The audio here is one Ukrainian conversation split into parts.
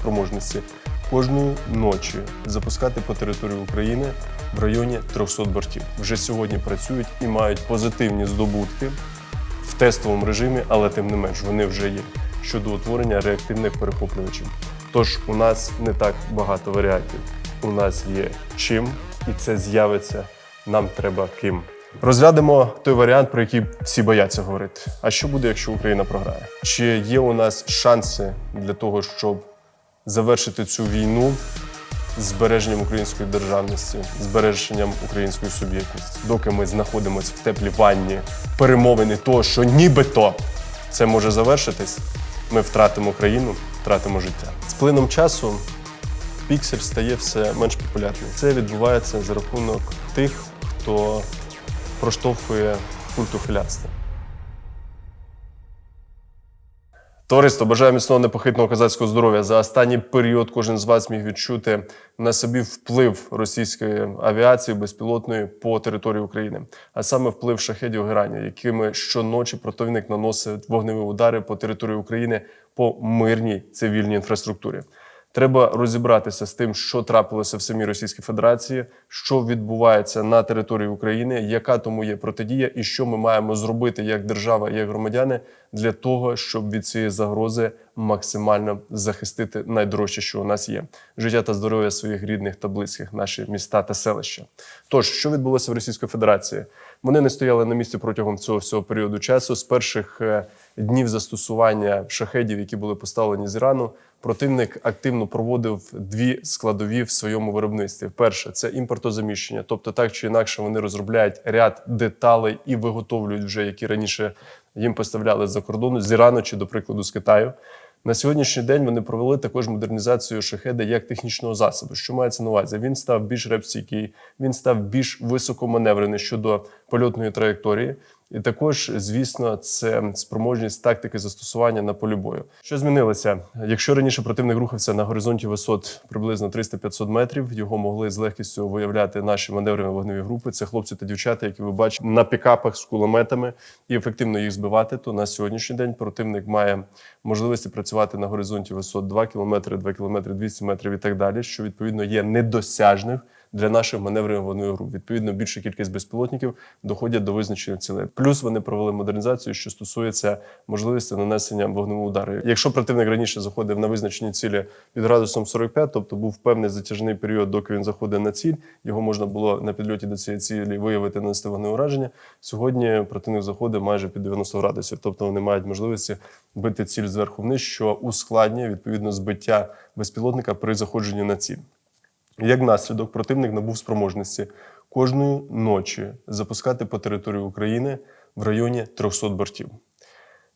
спроможності кожної ночі запускати по території України в районі 300 бортів. Вже сьогодні працюють і мають позитивні здобутки в тестовому режимі, але тим не менш вони вже є щодо утворення реактивних перехоплювачів. Тож у нас не так багато варіантів. У нас є чим, і це з'явиться. Нам треба ким. Розглянемо той варіант, про який всі бояться говорити. А що буде, якщо Україна програє? Чи є у нас шанси для того, щоб завершити цю війну з збереженням української державності, збереженням української суб'єктності, доки ми знаходимося в теплій ванні перемовини того, що нібито це може завершитись, ми втратимо країну, втратимо життя. З плином часу піксель стає все менш популярним. Це відбувається за рахунок тих, хто проштовхує культу хиляцтва. Товариство, бажаю міцного непохитного козацького здоров'я. За останній період кожен з вас міг відчути на собі вплив російської авіації безпілотної по території України, а саме вплив шахедів Герані, якими щоночі противник наносить вогневі удари по території України по мирній цивільній інфраструктурі. Треба розібратися з тим, що трапилося в самій Російській Федерації, що відбувається на території України, яка тому є протидія, і що ми маємо зробити як держава, як громадяни для того, щоб від цієї загрози максимально захистити найдорожче, що у нас є життя та здоров'я своїх рідних та близьких, наші міста та селища. Тож, що відбулося в Російській Федерації? Вони не стояли на місці протягом цього всього періоду часу. З перших е, днів застосування шахедів, які були поставлені з Ірану, противник активно проводив дві складові в своєму виробництві. Перше це імпортозаміщення, тобто так чи інакше вони розробляють ряд деталей і виготовлюють вже які раніше їм поставляли з-за кордону з Ірану чи, до прикладу, з Китаю. На сьогоднішній день вони провели також модернізацію шахеда як технічного засобу. Що мається на увазі? Він став більш репстійкий, він став більш високоманеврений щодо польотної траєкторії. І також, звісно, це спроможність тактики застосування на полі бою. Що змінилося? Якщо раніше противник рухався на горизонті висот приблизно 300-500 метрів, його могли з легкістю виявляти наші маневрені вогневі групи. Це хлопці та дівчата, які ви бачите на пікапах з кулеметами і ефективно їх збивати. То на сьогоднішній день противник має можливості працювати на горизонті висот 2 км, 2 км, 200 метрів і так далі, що відповідно є недосяжних для наших маневрів вогневих груп. Відповідно, більша кількість безпілотників доходять до визначених цілей. Плюс вони провели модернізацію, що стосується можливості нанесення вогневого удару. Якщо противник раніше заходив на визначені цілі під градусом 45, тобто був певний затяжний період, доки він заходив на ціль, його можна було на підльоті до цієї цілі виявити нанести вогневе ураження. Сьогодні противник заходить майже під 90 градусів, тобто вони мають можливості бити ціль зверху вниз, що ускладнює відповідно збиття безпілотника при заходженні на ціль. Як наслідок, противник набув спроможності кожної ночі запускати по території України в районі 300 бортів.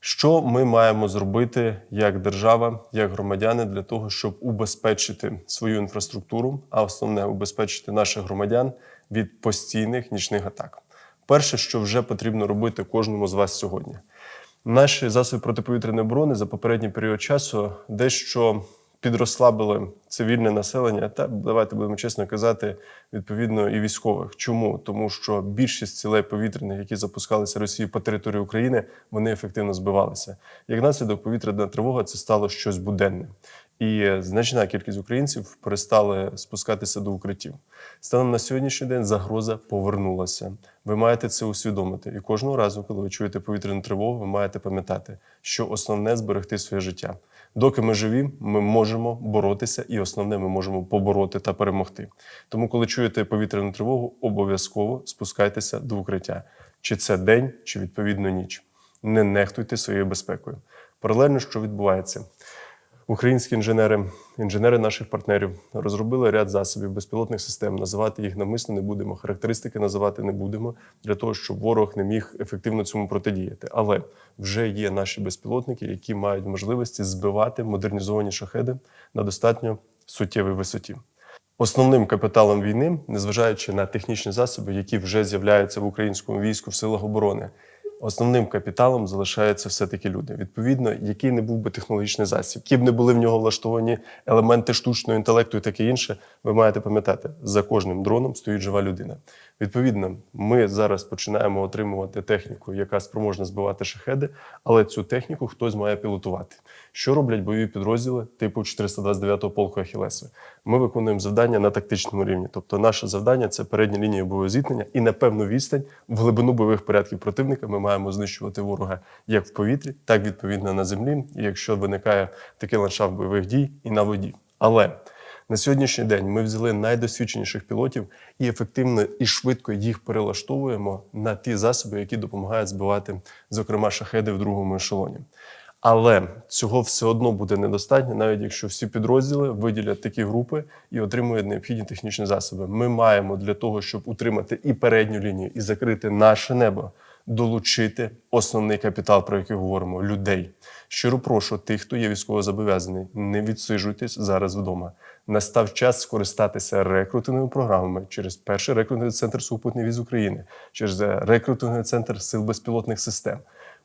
Що ми маємо зробити як держава, як громадяни для того, щоб убезпечити свою інфраструктуру, а основне убезпечити наших громадян від постійних нічних атак? Перше, що вже потрібно робити кожному з вас сьогодні, наші засоби протиповітряної оборони за попередній період часу дещо підрослабили цивільне населення, та давайте будемо чесно казати, відповідно і військових. Чому? Тому що більшість цілей повітряних, які запускалися Росією по території України, вони ефективно збивалися. Як наслідок, повітряна тривога це стало щось буденне. І значна кількість українців перестали спускатися до укриттів. Станом на сьогоднішній день загроза повернулася. Ви маєте це усвідомити. І кожного разу, коли ви чуєте повітряну тривогу, ви маєте пам'ятати, що основне зберегти своє життя. Доки ми живі, ми можемо боротися, і основне, ми можемо побороти та перемогти. Тому, коли чуєте повітряну тривогу, обов'язково спускайтеся до укриття. Чи це день, чи відповідно ніч. Не нехтуйте своєю безпекою. Паралельно, що відбувається? Українські інженери, інженери наших партнерів розробили ряд засобів безпілотних систем. Називати їх навмисно не будемо. Характеристики називати не будемо для того, щоб ворог не міг ефективно цьому протидіяти. Але вже є наші безпілотники, які мають можливості збивати модернізовані шахеди на достатньо суттєвій висоті. Основним капіталом війни, незважаючи на технічні засоби, які вже з'являються в українському війську в силах оборони, основним капіталом залишаються все-таки люди. Відповідно, який не був би технологічний засіб, які б не були в нього влаштовані елементи штучного інтелекту і таке інше, ви маєте пам'ятати, за кожним дроном стоїть жива людина. Відповідно, ми зараз починаємо отримувати техніку, яка спроможна збивати шахеди, але цю техніку хтось має пілотувати. Що роблять бойові підрозділи типу 429-го полку Ахілеса? Ми виконуємо завдання на тактичному рівні. Тобто, наше завдання це передня лінія бойового зіткнення, і на певну відстань в глибину бойових порядків противника ми маємо знищувати ворога як в повітрі, так відповідно на землі. І якщо виникає такий ландшафт бойових дій, і на воді. Але на сьогоднішній день ми взяли найдосвідченіших пілотів і ефективно і швидко їх перелаштовуємо на ті засоби, які допомагають збивати, зокрема, шахеди в другому ешелоні. Але цього все одно буде недостатньо, навіть якщо всі підрозділи виділять такі групи і отримують необхідні технічні засоби. Ми маємо для того, щоб утримати і передню лінію, і закрити наше небо, долучити основний капітал, про який говоримо людей. Щиро прошу тих, хто є військовозобов'язаний, не відсиджуйтесь зараз вдома. Настав час скористатися рекрутинговими програмами через перший рекрутинговий центр сухопутний віз України, через рекрутинговий центр сил безпілотних систем.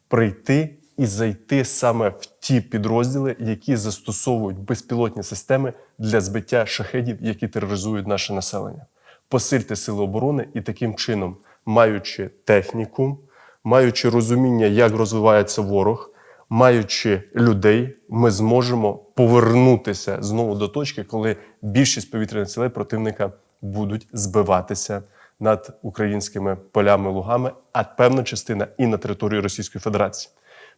Прийти і зайти саме в ті підрозділи, які застосовують безпілотні системи для збиття шахедів, які тероризують наше населення. Посильте сили оборони і таким чином, маючи техніку, маючи розуміння, як розвивається ворог, маючи людей, ми зможемо повернутися знову до точки, коли більшість повітряних цілей противника будуть збиватися над українськими полями, лугами, а певна частина і на території Російської Федерації.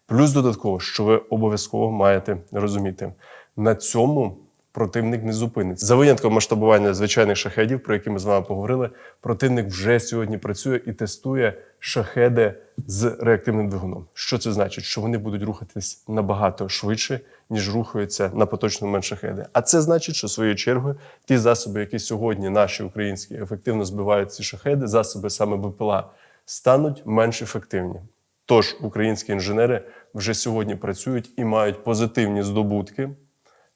Плюс додатково, що ви обов'язково маєте розуміти, на цьому противник не зупиниться. За винятком масштабування звичайних шахедів, про які ми з вами поговорили, противник вже сьогодні працює і тестує шахеди з реактивним двигуном. Що це значить? Що вони будуть рухатись набагато швидше, ніж рухаються на поточний момент шахеди. А це значить, що своєю чергою ті засоби, які сьогодні наші українські ефективно збивають ці шахеди, засоби саме БПЛА, стануть менш ефективні. Тож українські інженери вже сьогодні працюють і мають позитивні здобутки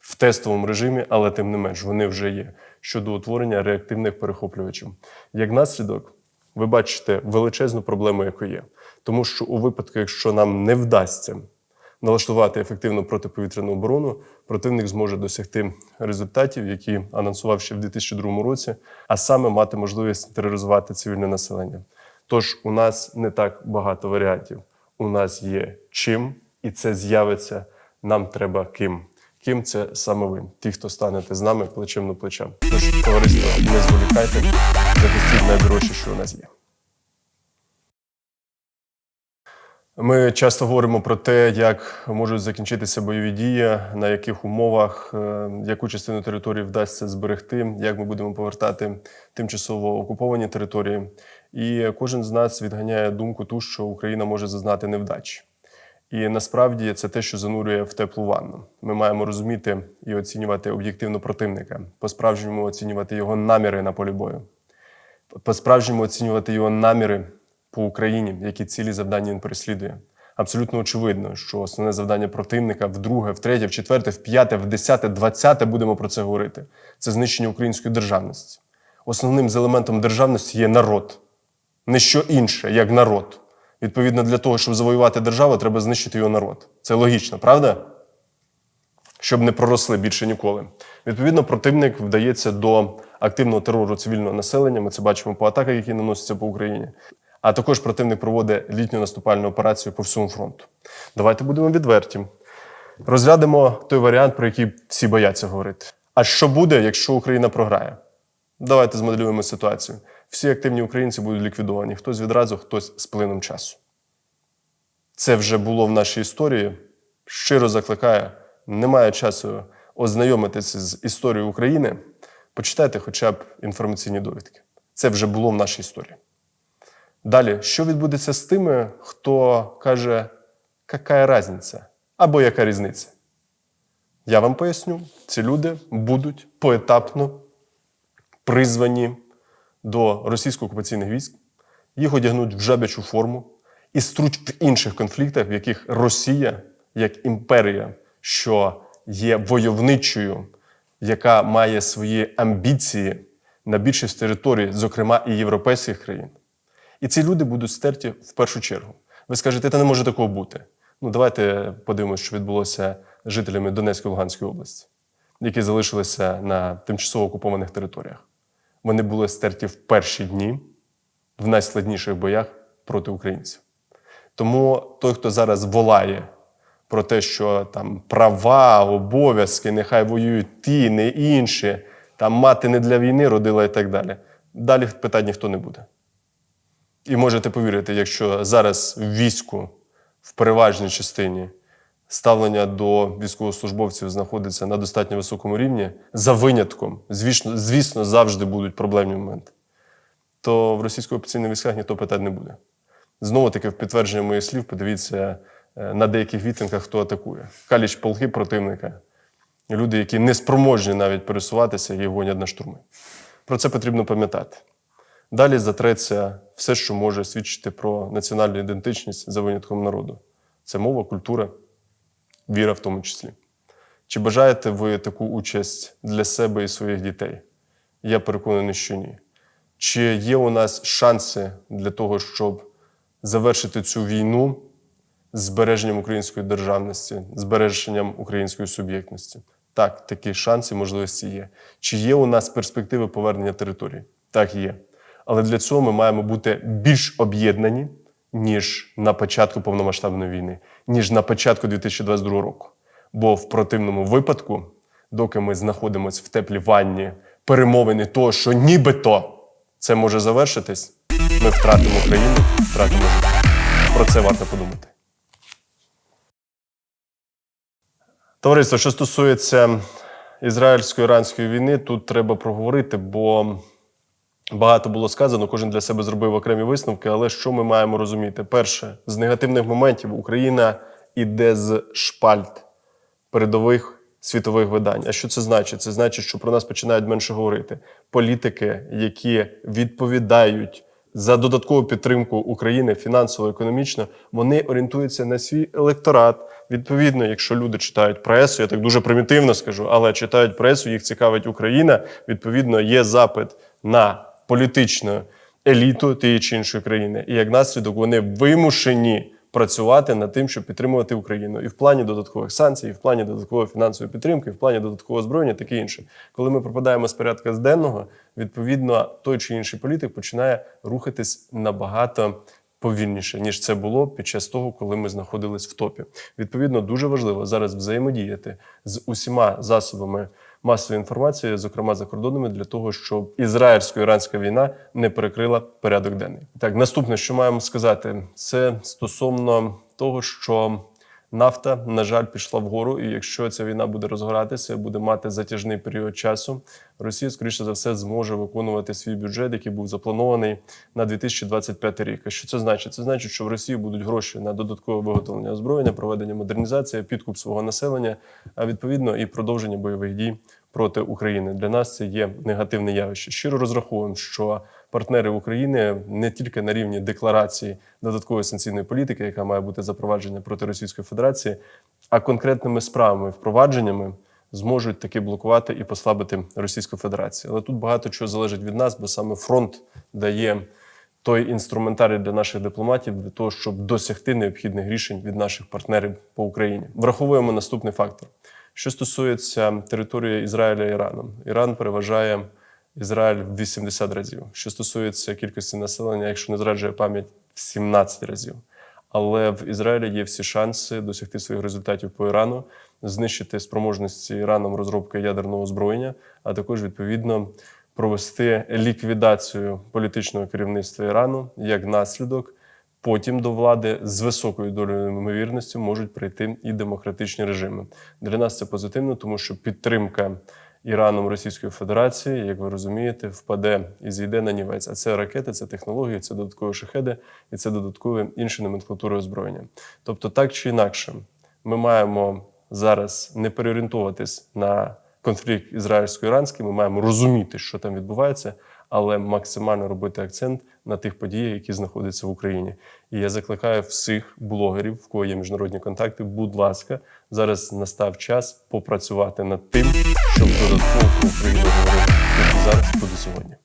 в тестовому режимі, але тим не менш вони вже є щодо утворення реактивних перехоплювачів. Як наслідок, ви бачите величезну проблему, яку є. Тому що у випадку, якщо нам не вдасться налаштувати ефективну протиповітряну оборону, противник зможе досягти результатів, які анонсував ще в 2002 році, а саме мати можливість тероризувати цивільне населення. Тож у нас не так багато варіантів. У нас є чим, і це з'явиться. Нам треба ким. Ким це саме ви, ті, хто станете з нами плечем на плечем. Тож, товариство, не зволікайте, захистіть найдорожче, що у нас є. Ми часто говоримо про те, як можуть закінчитися бойові дії, на яких умовах, е, яку частину території вдасться зберегти, як ми будемо повертати тимчасово окуповані території. І кожен з нас відганяє думку ту, що Україна може зазнати невдачі. І насправді це те, що занурює в теплу ванну. Ми маємо розуміти і оцінювати об'єктивно противника, по-справжньому оцінювати його наміри на полі бою, по-справжньому оцінювати його наміри по Україні, які цілі завдання він переслідує. Абсолютно очевидно, що основне завдання противника вдруге, втретє, в четверте, в п'яте, в десяте, двадцяте будемо про це говорити. Це знищення української державності. Основним з елементом державності є народ, не що інше, як народ. Відповідно, для того, щоб завоювати державу, треба знищити його народ. Це логічно, правда? Щоб не проросли більше ніколи. Відповідно, противник вдається до активного терору цивільного населення. Ми це бачимо по атаках, які наносяться по Україні. А також противник проводить літню наступальну операцію по всьому фронту. Давайте будемо відверті. Розглянемо той варіант, про який всі бояться говорити. А що буде, якщо Україна програє? Давайте змоделюємо ситуацію. Всі активні українці будуть ліквідовані. Хтось відразу, хтось з плином часу. Це вже було в нашій історії. Щиро закликаю, немає часу ознайомитися з історією України. Почитайте хоча б інформаційні довідки. Це вже було в нашій історії. Далі, що відбудеться з тими, хто каже, яка різниця або яка різниця? Я вам поясню, ці люди будуть поетапно призвані до російсько-окупаційних військ, їх одягнуть в жабячу форму і струть в інших конфліктах, в яких Росія, як імперія, що є войовничою, яка має свої амбіції на більшість територій, зокрема і європейських країн. І ці люди будуть стерті в першу чергу. Ви скажете, це не може такого бути. Ну, давайте подивимося, що відбулося з жителями Донецької та Луганської області, які залишилися на тимчасово окупованих територіях. Вони були стерті в перші дні в найскладніших боях проти українців. Тому той, хто зараз волає про те, що там права, обов'язки, нехай воюють ті, не інші, там мати не для війни родила і так далі. Далі питань ніхто не буде. І можете повірити, якщо зараз в війську в переважній частині ставлення до військовослужбовців знаходиться на достатньо високому рівні, за винятком, звісно, звісно, завжди будуть проблемні моменти, то в російсько-окупаційних військах ніхто питань не буде. Знову таки, в підтвердження моїх слів, подивіться е, на деяких вітинках, хто атакує. Каліч полки противника. Люди, які не спроможні навіть пересуватися і гонять на штурми. Про це потрібно пам'ятати. Далі затреться все, що може свідчити про національну ідентичність за винятком народу. Це мова, культура, віра в тому числі. Чи бажаєте ви таку участь для себе і своїх дітей? Я переконаний, що ні. Чи є у нас шанси для того, щоб завершити цю війну з збереженням української державності, збереженням української суб'єктності? Так, такі шанси, можливості є. Чи є у нас перспективи повернення території? Так, є. Але для цього ми маємо бути більш об'єднані, ніж на початку повномасштабної війни, ніж на початку 2022 року. Бо в противному випадку, доки ми знаходимося в теплій ванні перемовини того, що нібито це може завершитись, ми втратимо країну, втратимо життя. Про це варто подумати. Товариство, що стосується ізраїльсько-іранської війни, тут треба проговорити, бо багато було сказано, кожен для себе зробив окремі висновки. Але що ми маємо розуміти? Перше, з негативних моментів Україна іде з шпальт передових світових видань. А що це значить? Це значить, що про нас починають менше говорити. Політики, які відповідають за додаткову підтримку України фінансово, економічно, вони орієнтуються на свій електорат. Відповідно, якщо люди читають пресу, я так дуже примітивно скажу, але читають пресу, їх цікавить Україна. Відповідно, є запит на політичну еліту тієї чи іншої країни, і як наслідок вони вимушені працювати над тим, щоб підтримувати Україну і в плані додаткових санкцій, і в плані додаткової фінансової підтримки, і в плані додаткового озброєння, таке інше. Коли ми пропадаємо з порядка з денного, відповідно, той чи інший політик починає рухатись набагато. Повільніше ніж це було під час того, коли ми знаходились в топі. Відповідно, дуже важливо зараз взаємодіяти з усіма засобами масової інформації, зокрема за кордонами, для того, щоб ізраїльсько-іранська війна не перекрила порядок денний. Так, наступне, що маємо сказати, це стосовно того, що нафта, на жаль, пішла вгору, і якщо ця війна буде розгоратися, буде мати затяжний період часу, Росія, скоріше за все, зможе виконувати свій бюджет, який був запланований на 2025 рік. А що це значить? Це значить, що в Росії будуть гроші на додаткове виготовлення озброєння, проведення модернізації, підкуп свого населення, а відповідно і продовження бойових дій проти України. Для нас це є негативне явище. Щиро розраховуємо, що партнери України не тільки на рівні декларації додаткової санкційної політики, яка має бути запроваджена проти Російської Федерації, а конкретними справами впровадженнями зможуть таки блокувати і послабити Російську Федерацію. Але тут багато чого залежить від нас, бо саме фронт дає. Той інструментарій для наших дипломатів для того, щоб досягти необхідних рішень від наших партнерів по Україні, враховуємо наступний фактор: що стосується території Ізраїля і Ірану, Іран переважає Ізраїль в 80 разів. Що стосується кількості населення, якщо не зраджує пам'ять, в 17 разів. Але в Ізраїлі є всі шанси досягти своїх результатів по Ірану, знищити спроможності Іраном розробки ядерного озброєння, а також відповідно провести ліквідацію політичного керівництва Ірану як наслідок. Потім до влади з високою долею ймовірності можуть прийти і демократичні режими. Для нас це позитивно, тому що підтримка Іраном Російської Федерації, як ви розумієте, впаде і зійде на нівець. А це ракети, це технології, це додаткові шахеди і це додаткові інші номенклатури озброєння. Тобто, так чи інакше, ми маємо зараз не переорієнтуватись на конфлікт ізраїльсько-іранський. Ми маємо розуміти, що там відбувається, але максимально робити акцент на тих подіях, які знаходяться в Україні. І я закликаю всіх блогерів, в кого є міжнародні контакти. Будь ласка, зараз настав час попрацювати над тим, щоб додатково про Україну говорити зараз, буде сьогодні.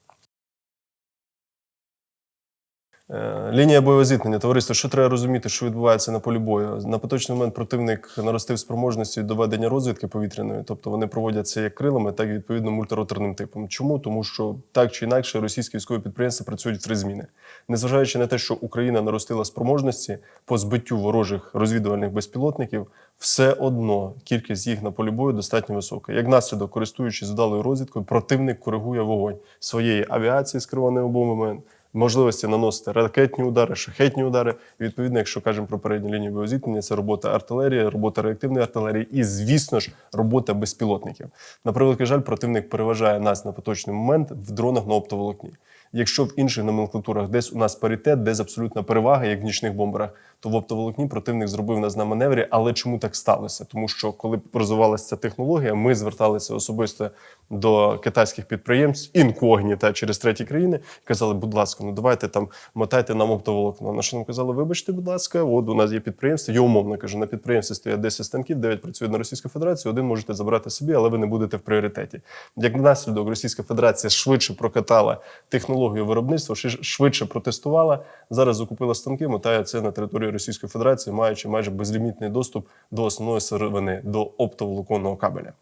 Лінія бойового зіткнення. Товариство, що треба розуміти, що відбувається на полі бою? На поточний момент противник наростив спроможності до ведення розвідки повітряної, тобто вони проводять це як крилами, так і відповідно мультироторним типом. Чому? Тому що так чи інакше російські військові підприємства працюють в три зміни. Незважаючи на те, що Україна наростила спроможності по збиттю ворожих розвідувальних безпілотників, все одно кількість їх на полі бою достатньо висока. Як наслідок, користуючись вдалою розвідкою, противник коригує вогонь своєї авіації з керованими бомбами, можливості наносити ракетні удари, шахетні удари. І відповідно, якщо кажемо про передню лінію боєзіткнення, це робота артилерії, робота реактивної артилерії і, звісно ж, робота безпілотників. На превеликий жаль, противник переважає нас на поточний момент в дронах на оптоволокні. Якщо в інших номенклатурах десь у нас паритет, десь абсолютна перевага, як в нічних бомберах, то в оптоволокні противник зробив нас на маневрі. Але чому так сталося? Тому що коли розвивалася ця технологія, ми зверталися особисто до китайських підприємств інкогніта через треті країни казали, будь ласка, ну давайте там мотайте нам оптоволокно. На що нам казали, вибачте, будь ласка, от у нас є підприємство. Я умовно кажу, на підприємстві стоять 10 станків, 9 працює на Російську Федерацію, один можете забрати собі, але ви не будете в пріоритеті. Як наслідок, Російська Федерація швидше прокатала технологію виробництва, ши- швидше протестувала. Зараз закупила станки, мотає це на території Російської Федерації, маючи майже безлімітний доступ до основної сировини, до оптоволоконного кабеля.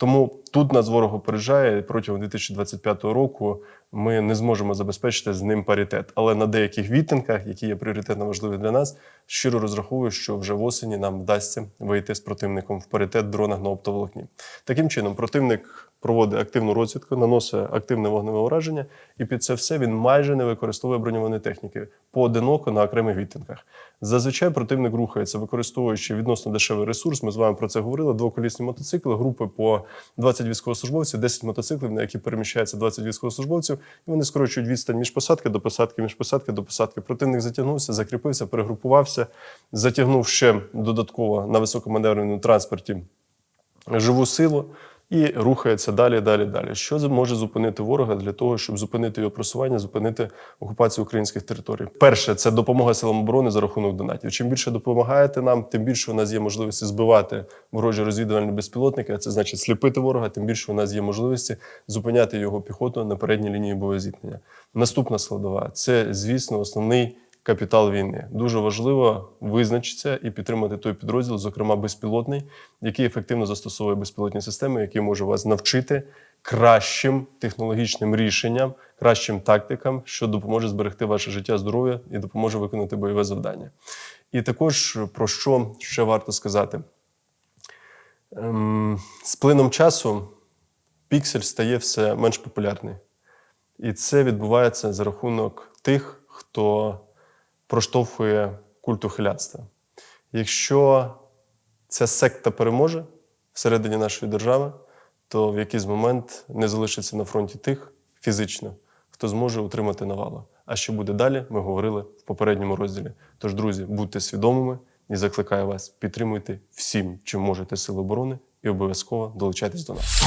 Тому тут нас ворог опереджає протягом 2025 року. Ми не зможемо забезпечити з ним паритет. Але на деяких відтинках, які є пріоритетно важливі для нас, щиро розраховую, що вже в осені нам вдасться вийти з противником в паритет дронах на оптоволокні. Таким чином, противник проводить активну розвідку, наносить активне вогневе ураження, і під це все він майже не використовує броньованої техніки поодиноко на окремих відтинках. Зазвичай противник рухається, використовуючи відносно дешевий ресурс. Ми з вами про це говорили. Двоколісні мотоцикли, групи по 20 військовослужбовців, 10 мотоциклів, на які переміщається 20 військовослужбовців, і вони скорочують відстань між посадки до посадки, між посадки до посадки. Противник затягнувся, закріпився, перегрупувався, затягнув ще додатково на високоманевреному транспорті живу силу і рухається далі, далі, далі. Що може зупинити ворога для того, щоб зупинити його просування, зупинити окупацію українських територій? Перше, це допомога силам оборони за рахунок донатів. Чим більше допомагаєте нам, тим більше у нас є можливості збивати ворожі розвідувальні безпілотники. А це значить сліпити ворога. Тим більше у нас є можливості зупиняти його піхоту на передній лінії боєзіткнення. Наступна складова це, звісно, основний капітал війни. Дуже важливо визначитися і підтримати той підрозділ, зокрема безпілотний, який ефективно застосовує безпілотні системи, який може вас навчити кращим технологічним рішенням, кращим тактикам, що допоможе зберегти ваше життя, здоров'я і допоможе виконати бойове завдання. І також про що ще варто сказати? Ем, з плином часу піксель стає все менш популярний. І це відбувається за рахунок тих, хто проштовхує культ ухилянства. Якщо ця секта переможе всередині нашої держави, то в якийсь момент не залишиться на фронті тих фізично, хто зможе утримати навалу. А що буде далі, ми говорили в попередньому розділі. Тож, друзі, будьте свідомими і закликаю вас, підтримуйте всім, чим можете сили оборони, і обов'язково долучайтесь до нас.